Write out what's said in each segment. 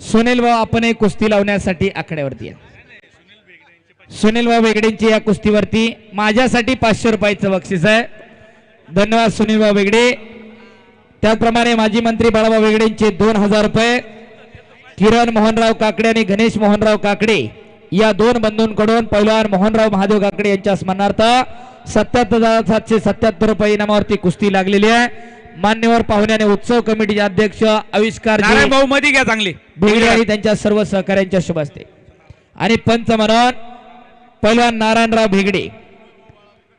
सुनील भाऊ आपण एक कुस्ती लावण्यासाठी आकड्यावरती आहे सुनील भाऊ बेगडेंची या कुस्तीवरती. माझ्यासाठी पाचशे रुपयाचं बक्षीस आहे. धन्यवाद सुनील भाऊ बेगडे त्याचप्रमाणे माजी मंत्री बाळाभाऊ बेगडेंचे दोन हजार रुपये. किरण मोहनराव काकडे आणि गणेश मोहनराव काकडे या दोन बंधूंकडून पैलवान मोहनराव महादेव काकडे यांच्या स्मरणार्थ सत्याहत्तर हजार सातशे सत्याहत्तर रुपये इनामावरती कुस्ती लागलेली आहे. मान्यवर पाहुणे आणि उत्सव कमिटीचे अध्यक्ष आविष्कार नारायण भाऊ मध्ये घ्या चांगली. भिगडे आणि त्यांच्या सर्व सहकाऱ्यांच्या शुभ असते आणि पंच म्हणून पैलवान नारायणराव भिगडे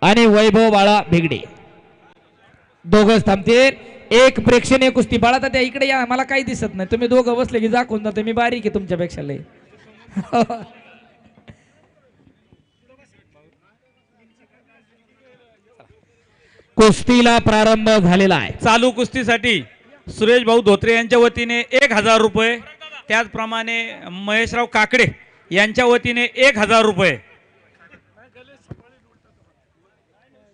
आणि वैभव बाळा भिगडे. दोघंच थांबतील. एक प्रेक्षणीय कुस्ती बाळा त्या इकडे या. मला काही दिसत नाही. तुम्ही दोघं बसले की जाकून जाते. मी बारीक आहे तुमच्यापेक्षा लय. कुस्तीला प्रारंभ झालेला आहे. चालू कुस्तीसाठी सुरेश भाऊ धोत्रे यांच्या वतीने एक हजार रुपये त्याचप्रमाणे महेशराव काकडे यांच्या वतीने एक हजार रुपये.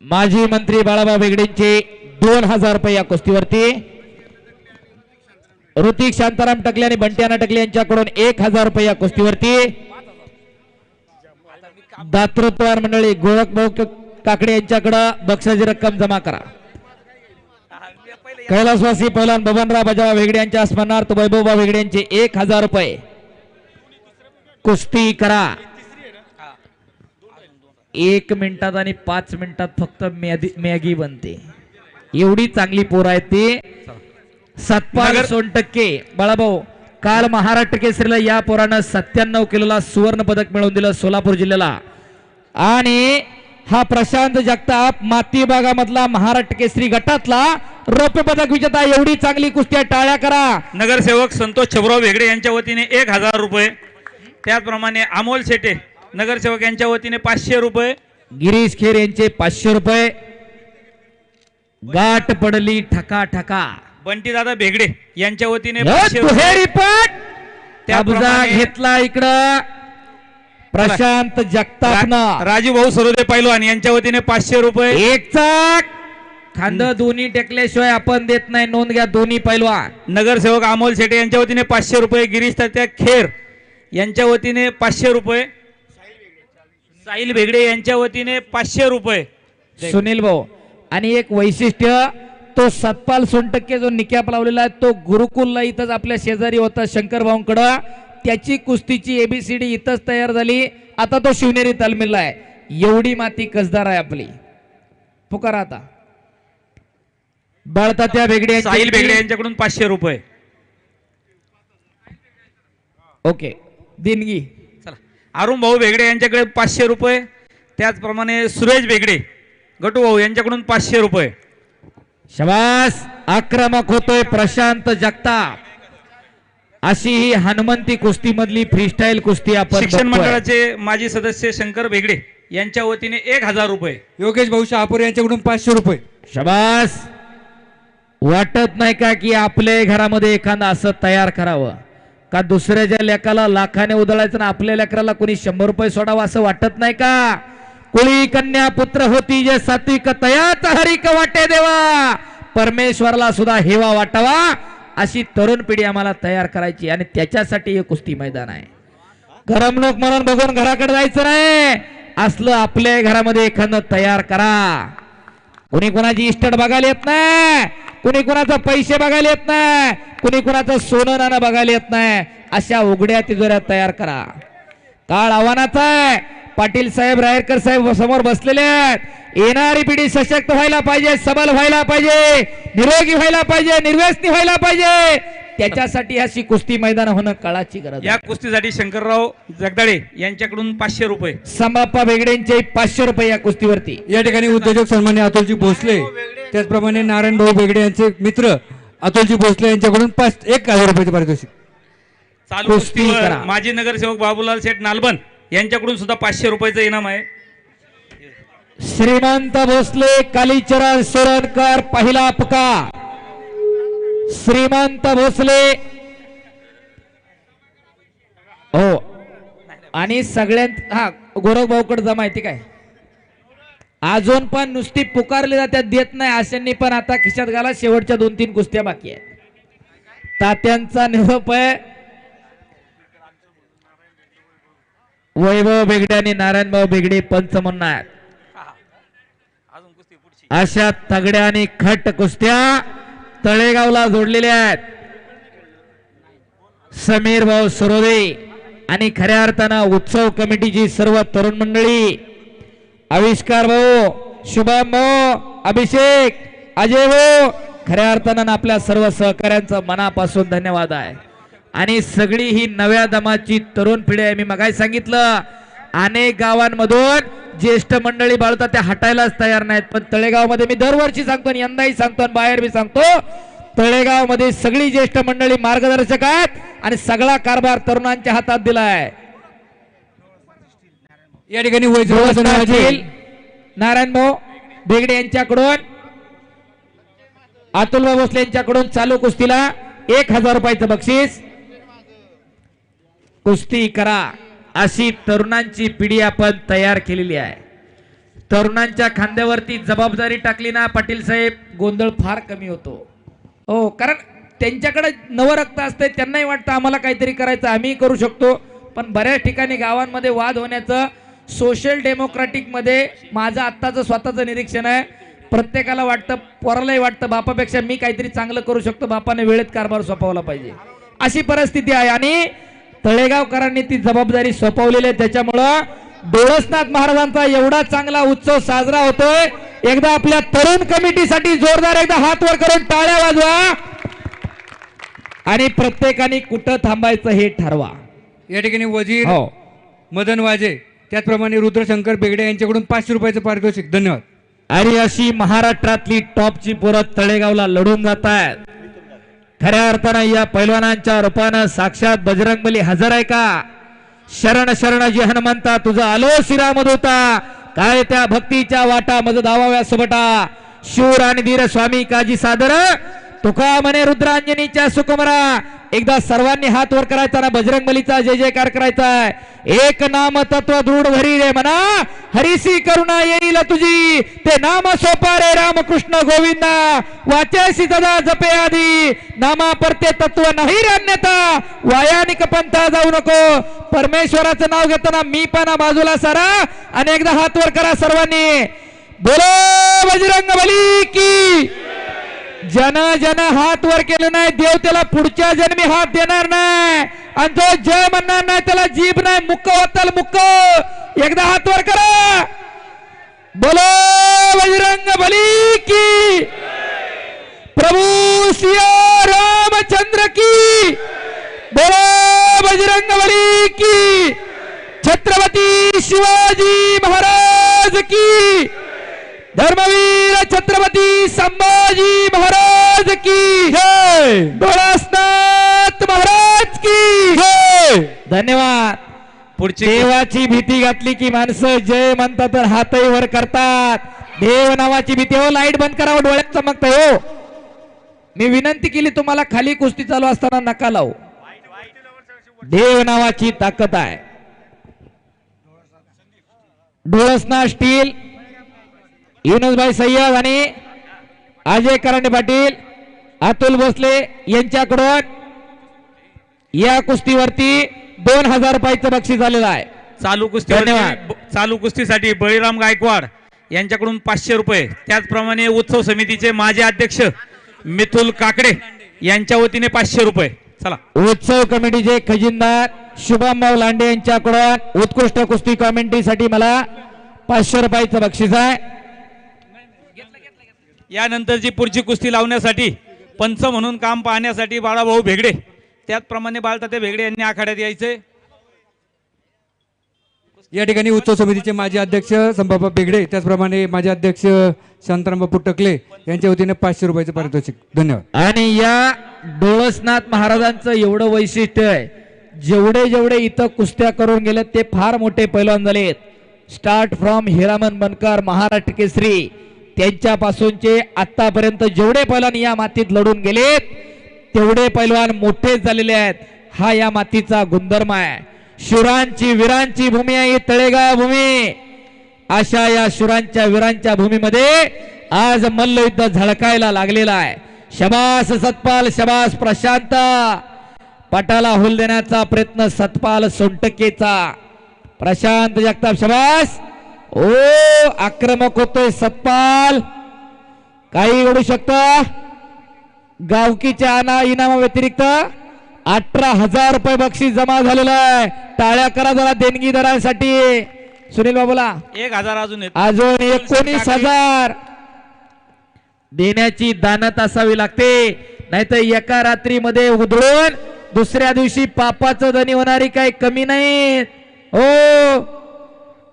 माजी मंत्री बाळाबा बेगडेंचे दोन हजार रुपये या कुस्तीवरती. ऋतिक शांताराम टकले आणि बंट्याना टकले यांच्याकडून एक हजार रुपये या कुस्तीवरती. दातृत्वार मंडळी गोळख भाऊ क- काकडे यांच्याकडं बक्षाची रक्कम जमा करा. कैलासवासी पैलवान बबनराव बजावा वेगडे यांच्या स्मरणार्थ वैभवबा वेगडे यांचे एक हजार रुपये. कुस्ती करा. एक मिनिटात आणि पाच मिनिटात फक्त मॅगी बनते. एवढी चांगली पोर आहे ती. सतपाल नगर- सोनटक्के बाळाभाऊ काल महाराष्ट्र केसरीला या पोरानं सत्त्याण्णव किलोला सुवर्ण पदक मिळवून दिलं सोलापूर जिल्ह्याला. आणि हा प्रशांत जगताप माती भागामधला महाराष्ट्र केसरी गटातला रौप्य पदक विजेता. एवढी चांगली कुस्त्या टाळ्या करा. नगरसेवक संतोष छबराव वेगडे यांच्या वतीने एक हजार रुपये. त्याचप्रमाणे अमोल शेटे नगरसेवक यांच्या वतीने पाचशे रुपये. गिरीश खेर यांचे पाचशे रुपये. गाठ पडली ठका ठका बंटी दादा भेगडे यांच्या वतीने घेतला इकडं. प्रशांत जगतापनं. राजू भाऊ सरोदे पैलवान यांच्या वतीने पाचशे रुपये. एक चाक. खांद दोन्ही टेकल्याशिवाय आपण देत नाही नोंद घ्या दोन्ही पैलवान. नगरसेवक अमोल शेटे यांच्या वतीने पाचशे रुपये गिरीश तात्या खेर यांच्या वतीने पाचशे रुपये. साहिल भेगडे यांच्या वतीने पाचशे रुपये. सुनील भाऊ आणि एक वैशिष्ट्य तो सतपाल सोनटक्के जो निकॅप लावलेला आहे तो गुरुकुलला इथंच आपल्या शेजारी होता शंकर भाऊंकडं त्याची कुस्तीची एबीसीडी इथंच तयार झाली. आता तो शिवनेरी तालमीला आहे. एवढी माती कसदार आहे आपली. पुकारा आता. बळतात्या बेगडे यांची साहिल टीम- यांच्याकडून पाचशे रुपये. ओके. दिनगी चला. अरुण भाऊ भेगडे यांच्याकडे पाचशे रुपये. त्याचप्रमाणे सुरेश भेगडे गटू भाऊ यांच्याकडून पाचशे रुपये. शबास. आक्रमक होतोय प्रशांत जगताप. अशी ही हनुमंती कुस्ती मधली फ्रीस्टाईल कुस्ती आपण शिक्षण बघतोय. मंडळाचे माजी सदस्य शंकर भेगडे यांच्या वतीने एक हजार रुपये. योगेश भाऊ शहापूर यांच्याकडून पाचशे रुपये. शबास. वाटत नाही का की आपल्या घरामध्ये एखादं असं तयार करावं? का दुसऱ्याच्या लेकाला लाखाने उधळायचं ना आपल्या लेकराला कोणी शंभर रुपये सोडावं असं वाटत नाही का? कुळी कन्या पुत्र होती जे सात्विक तयाच हरिक वाटे देवा. परमेश्वराला सुद्धा हेवा वाटावा. अशी तरुण पिढी आम्हाला तयार करायची आणि त्याच्यासाठी हे कुस्ती मैदान आहे. गरम लोक म्हणून बघून घराकडे जायचं नाही. असलं आपल्या घरामध्ये एखादं तयार करा. कुणी कुणाची इस्टेट बघायला येत नाही. कुणी कुणाचं पैसे बघायला येत नाही. कुणी कुणाचं सोनं नाणं बघायला येत नाही. अशा उघड्या तिजोऱ्या तयार करा. काळ आव्हानाचा आहे. पाटील साहेब रायरकर साहेब समोर बसलेले आहेत. येणारी पिढी सशक्त व्हायला पाहिजे सबल व्हायला पाहिजे निरोगी व्हायला पाहिजे निर्व्यसनी व्हायला पाहिजे. त्याच्यासाठी अशी कुस्ती मैदान होणं काळाची गरज या. कुस्तीसाठी शंकरराव जगदाळे यांच्याकडून पाचशे रुपये. संबाप्पा बेगडेंचे पाचशे रुपये या कुस्तीवरती. या ठिकाणी उद्योजक सन्मान्य अतुलजी भोसले त्याचप्रमाणे नारायण भाऊ बेगडे यांचे मित्र अतुलजी भोसले यांच्याकडून पाच एक हजार रुपयाचे पारितोषिक. चालू कुस्ती कुस्तीवर करा. माजी नगरसेवक बाबूलाल शेठ नालबन यांच्याकडून सुद्धा पाचशे रुपयाचं इनाम आहे. श्रीमंत भोसले कालीचरण सोरणकर पहिला पुकार श्रीमंत भोसले. हो. आणि सगळ्यात हा गोरख भाऊकडे जा माहिती काय? अजून पण नुसती पुकारली जातात देत नाही अशांनी पण आता खिशात घाला शेवटच्या दोन तीन कुस्त्या बाकी आहेत. तात्यांचा निरोप आहे. वैभव बेगडे आणि नारायणभाऊ बेगडे पंच आहेत. अशा तगड्या आणि खट कुस्त्या तळेगावला जोडलेल्या आहेत. समीर भाऊ सरोदे आणि खऱ्या अर्थानं उत्सव कमिटीची सर्व तरुण मंडळी. आविष्कार भाऊ शुभम भाऊ अभिषेक अजय भाऊ खऱ्या अर्थानं आपल्या सर्व सहकाऱ्यांचं मनापासून धन्यवाद आहे. आणि सगळी ही नव्या दमाची तरुण पिढी आहे. मी मगाही सांगितलं अनेक गावांमधून ज्येष्ठ मंडळी बाळतात त्या हटायलाच तयार नाहीत. पण तळेगावमध्ये मी दरवर्षी सांगतो आणि यंदाही सांगतो आणि बाहेर मी सांगतो तळेगावमध्ये सगळी ज्येष्ठ मंडळी मार्गदर्शक आहेत आणि सगळा कारभार तरुणांच्या हातात दिलाय. या ठिकाणी नारायण भाऊ बेगडे यांच्याकडून अतुलभाऊ भोसले यांच्याकडून चालू कुस्तीला एक हजार रुपयाचं बक्षीस. कुस्ती करा अशी तरुणांची पिढी आपण तयार केलेली आहे. तरुणांच्या खांद्यावरती जबाबदारी टाकली ना पाटील साहेब? गोंधळ फार कमी होतो. हो कारण त्यांच्याकडे नवरक्त असते त्यांनाही वाटतं आम्हाला काहीतरी करायचं आम्ही करू शकतो. पण बऱ्याच ठिकाणी गावांमध्ये वाद होण्याचं सोशल डेमोक्रॅटिकमध्ये माझं आत्ताचं स्वतःचं निरीक्षण आहे. प्रत्येकाला वाटतं पोरालाही वाटतं बापापेक्षा मी काहीतरी चांगलं करू शकतो बापाने वेळेत कारभार सोपवला पाहिजे. अशी परिस्थिती आहे आणि तळेगावकरांनी ती जबाबदारी सोपवलेली आहे. त्याच्यामुळं डोळसनाथ महाराजांचा एवढा चांगला उत्सव साजरा होतोय. एकदा आपल्या तरुण कमिटीसाठी जोरदार एकदा हात वर करून टाळ्या वाजवा. आणि प्रत्येकाने कुठं थांबायचं हे ठरवा. या ठिकाणी वजीर हो. मदन वाजे त्याचप्रमाणे रुद्रशंकर बेगडे यांच्याकडून पाचशे रुपयाचं पारितोषिक. धन्यवाद. आणि अशी महाराष्ट्रातली टॉपची पोरं तळेगावला लढून जात आहेत खऱ्या अर्थानं या पैलवानांच्या रूपानं साक्षात बजरंगबली हजर आहे का? शरण शरण जी हनुमंता तुझा आलो श्रीराम होता काय त्या भक्तीच्या वाटा मज धावाव्या सुबटा? शूर आणि धीर स्वामी काजी सादर. तुका म्हणे रुद्रांजनीच्या सुकुमरा. एकदा सर्वांनी हात वर करायचा ना बजरंग बलीचा जय जयकार करायचा आहे. एक नाम तत्व दृढ भरी रे म्हणा. हरिसी करुणा येईल तुझी. ते नाम सोपा रे रामकृष्ण गोविंदा. वाचेसी सदा जपे आधी. नामा परते तत्व नाही रे अन्यथा. वायानिक पंथा जाऊ नको. परमेश्वराचं नाव घेताना मी पण बाजूला सारा. आणि एकदा हात वर करा सर्वांनी. बोलो बजरंग बली की. जन ज्यानं हात वर केलं नाही देव त्याला पुढच्या जन्मी हात देणार नाही. आणि जो जय म्हणणार नाही त्याला जीभ नाही. मुक्क होताल मुक्क एकदा हात वर करा. बोलो बजरंग बली की. प्रभू सिया रामचंद्र की. बोलो बजरंग बली की. छत्रपती शिवाजी महाराज की. धर्मवीर छत्रपती संभाजी महाराज की जय! महाराज की जय! धन्यवाद. पुढची देवाची भीती घातली की माणसं जय म्हणतात तर हातही वर करतात. देव नावाची भीती हो लाइट बंद करावं डोळ्यात चमकतंय हो. मी विनंती केली तुम्हाला खाली कुस्ती चालू असताना नका लावू. देव नावाची ताकद आहे. डोळसना स्टील युनुसभाई सय्यद आणि अजय करांडे पाटील अतुल भोसले यांच्याकडून या कुस्तीवरती दोन हजार रुपयाचं बक्षीस झालेलं आहे. चालू कुस्ती धन्यवाद. चालू कुस्तीसाठी बळीराम गायकवाड यांच्याकडून पाचशे रुपये. त्याचप्रमाणे उत्सव समितीचे माजी अध्यक्ष मिथुल काकडे यांच्या वतीने पाचशे रुपये. चला. उत्सव कमिटीचे खजिनदार शुभमभाऊ लांडे यांच्याकडून उत्कृष्ट कुस्ती कमेंट्रीसाठी मला पाचशे रुपयाचं बक्षीस आहे. यानंतरची पुढची कुस्ती लावण्यासाठी पंच म्हणून काम पाहण्यासाठी बाळाभाऊ भेगडे त्याचप्रमाणे बाळताते भेगडे यांनी आखाड्यात यायचे. या ठिकाणी उत्सव समितीचे माजी अध्यक्ष संभाबा बेगडे त्याचप्रमाणे माजी अध्यक्ष शांताराम बापू टकले यांच्या वतीने पाचशे रुपयाचं पारितोषिक. धन्यवाद. आणि या डोळसनाथ महाराजांचं एवढं वैशिष्ट्य आहे जेवढे जेवढे इथं कुस्त्या करून गेले ते फार मोठे पैलवान झालेत. Start from Hiraman Bankar Maharashtra Kesari. त्यांच्यापासूनचे आतापर्यंत जेवढे पैलवान या मातीत लढून गेलेत तेवढे पैलवान मोठे झालेले आहेत. हा या मातीचा गुणधर्म आहे. शुरांची वीरांची भूमी आहे ही तळेगाव भूमी. अशा या शुरांच्या वीरांच्या भूमीमध्ये आज मल्लयुद्ध झळकायला लागलेला आहे. शबास सतपाल शबास प्रशांत. पटाला हुल देण्याचा प्रयत्न सतपाल सोंटकेचा प्रशांत जगताप शबास. ओ आक्रमक होतोय सतपाल. काही घडू शकतं? गावकीच्या अना इनामा व्यतिरिक्त अठरा हजार रुपये बक्षीस जमा झालेलं आहे. टाळ्या करा जरा देणगीदारांसाठी सुनील बाबूला. एक हजार अजून. अजून एकोणीस हजार. देण्याची दानत असावी लागते. नाहीतर एका रात्रीमध्ये उधळून दुसऱ्या दिवशी पापाचं धनी होणारी काही कमी नाही हो.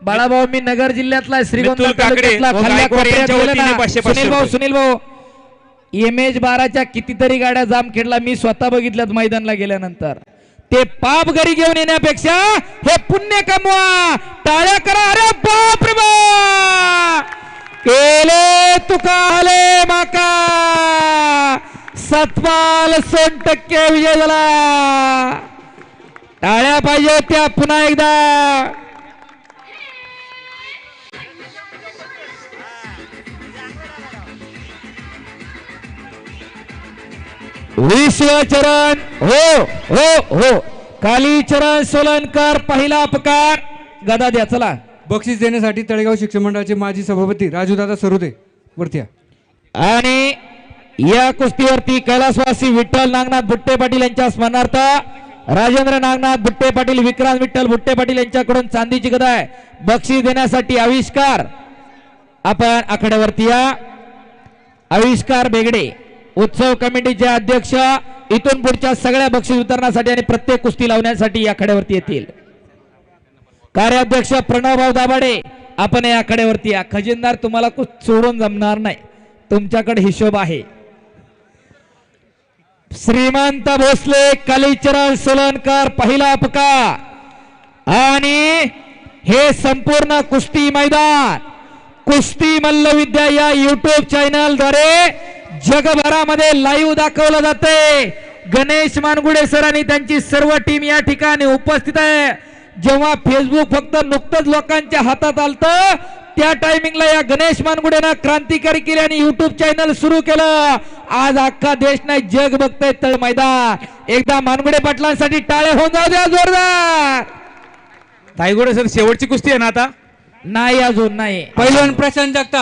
बाळाभाऊ मी नगर जिल्ह्यातला श्रीगोंदा तालुक्यातला खाल्ल्या कोपऱ्यात सुनील भाऊ. सुनील भाऊ एम एच बाराच्या कितीतरी गाड्या जाम खेळला. मी स्वतः बघितल्यात मैदानला गेल्यानंतर. ते पाप घरी घेऊन येण्यापेक्षा हे पुण्य कमवा. टाळ्या करा. अरे बाप! रे केले तुका आले माका. सतपाल सोन टक्के विजय झाला. टाळ्या पाहिजे होत्या पुन्हा एकदा. विश्वचरण हो हो हो. कालीचरण सोलनकर पहिला अपकार. गदा द्या चला. बक्षीस देण्यासाठी तळेगाव शिक्षण मंडळाचे माजी सभापती राजूदादा सरोदे वरती या. आणि या कुस्तीवरती कैलासवासी विठ्ठल नागनाथ बुट्टे पाटील यांच्या स्मरणार्थ राजेंद्र नागनाथ बुट्टे पाटील विक्रांत विठ्ठल बुट्टे पाटील यांच्याकडून चांदीची गदा आहे. बक्षीस देण्यासाठी आविष्कार. आपण आकड्यावरती या. आविष्कार बेगडे. उत्सव कमिटीचे अध्यक्ष इथून पुढच्या सगळ्या बक्षीस वितरणासाठी आणि प्रत्येक कुस्ती लावण्यासाठी या आखाड्यावरती येतील. कार्याध्यक्ष प्रणवभाऊ दाभाडे आपण या आखाड्यावरती या. खजिनदार तुम्हाला सोडून जमणार नाही. तुमच्याकडे हिशोब आहे. श्रीमंत भोसले कालीचरण सोलनकर पहिला अपकार आणि हे संपूर्ण कुस्ती मैदान कुस्ती मल्लविद्या या युट्यूब चॅनलद्वारे जगभरामध्ये लाईव्ह दाखवलं जाते गणेश मानगुडे सर आणि त्यांची सर्व टीम या ठिकाणी उपस्थित आहे. जेव्हा फेसबुक फक्त नुकतंच लोकांच्या हातात आलतं त्या टायमिंगला या गणेश मानगुडेनं क्रांतिकारी केली आणि युट्यूब चॅनल सुरू केलं. आज अख्खा देश नाही जग बघतंय तळ मैदान. एकदा मानगुडे पाटलांसाठी टाळे होऊन जाऊ द्या जोरदार. तायगोडे सर शेवटची कुस्ती आहे ना आता? नाही अजून नाही. पैलवान प्रशांत जगताप.